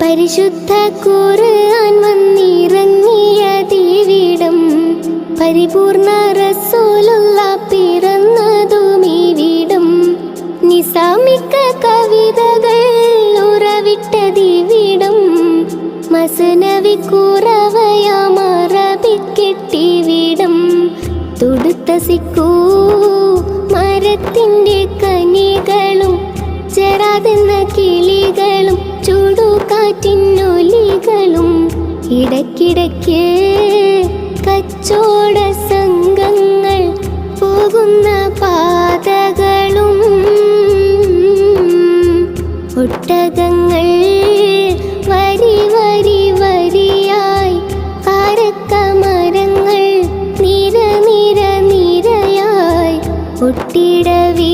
പരിശുദ്ധ ഖുർആൻ വന്നിറങ്ങിയ ദീവിടം പരിപൂർണ റസൂലുള്ള പിറന്നതും ഈ വീടും നിസാമിക്ക കവിതകൾ ഉറവിട്ട ദീവിടം മസനവി കുറവയാമറബിക്കെട്ടി വീടം. തുടുത്ത സിക്കൂ മരത്തിന്റെ കനികളും ചെറാതെന്ന പക്ഷികളും ചൂടുകാറ്റിനൊലികളും ഇടയ്ക്കിടയ്ക്ക് കച്ചോട സംഘങ്ങൾ പോകുന്ന പാതകളും ഒട്ടകങ്ങൾ വരി വരി വരിയായി കാരക്ക മരങ്ങൾ നിര നിര നിരയായി ഒട്ടിടവീ